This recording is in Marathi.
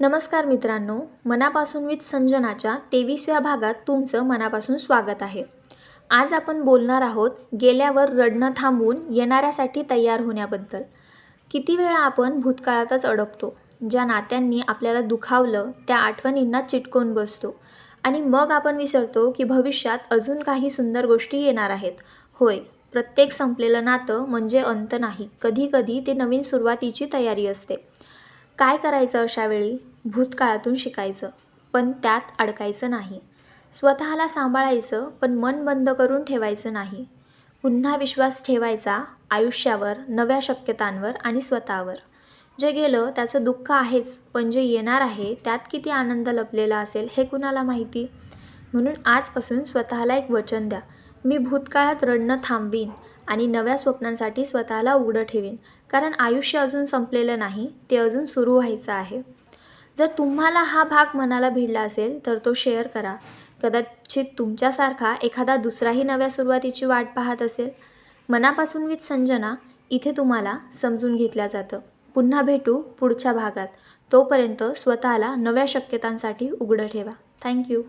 नमस्कार मित्रांनो मनापासून विथ संजनाच्या तेवीसव्या भागात तुमचं मनापासून स्वागत आहे. आज आपण बोलणार आहोत गेल्यावर रडणं थांबवून येणाऱ्यासाठी तयार होण्याबद्दल. किती वेळा आपण भूतकाळातच अडकतो ज्या नात्यांनी आपल्याला दुखावलं त्या आठवणींना चिटकून बसतो आणि मग आपण विसरतो की भविष्यात अजून काही सुंदर गोष्टी येणार आहेत. होय प्रत्येक संपलेलं नातं म्हणजे अंत नाही. कधीकधी ते नवीन सुरुवातीची तयारी असते. काय करायचं अशावेळी? भूतकाळातून शिकायचं पण त्यात अडकायचं नाही. स्वतःला सांभाळायचं पण मन बंद करून ठेवायचं नाही. पुन्हा विश्वास ठेवायचा आयुष्यावर नव्या शक्यतांवर आणि स्वतःवर. जे गेलं त्याचं दुःख आहेच पण जे येणार आहे त्यात किती आनंद लपलेला असेल हे कुणाला माहिती? म्हणून आजपासून स्वतःला एक वचन द्या. मी भूतकाळात रडणं थांबवीन आणि नव्या स्वप्नांसाठी स्वतःला उघडं ठेवीन. कारण आयुष्य अजून संपलेलं नाही ते अजून सुरू व्हायचं आहे. जर तुम्हाला हा भाग मनाला भिडला असेल तर तो शेअर करा. कदाचित तुमच्यासारखा एखादा दुसराही नव्या सुरुवातीची वाट पाहत असेल. मनापासून विथ संजना इथे तुम्हाला समजून घेतलं जातं. पुन्हा भेटू पुढच्या भागात. तोपर्यंत स्वतःला नव्या शक्यतांसाठी उघडं ठेवा. थँक्यू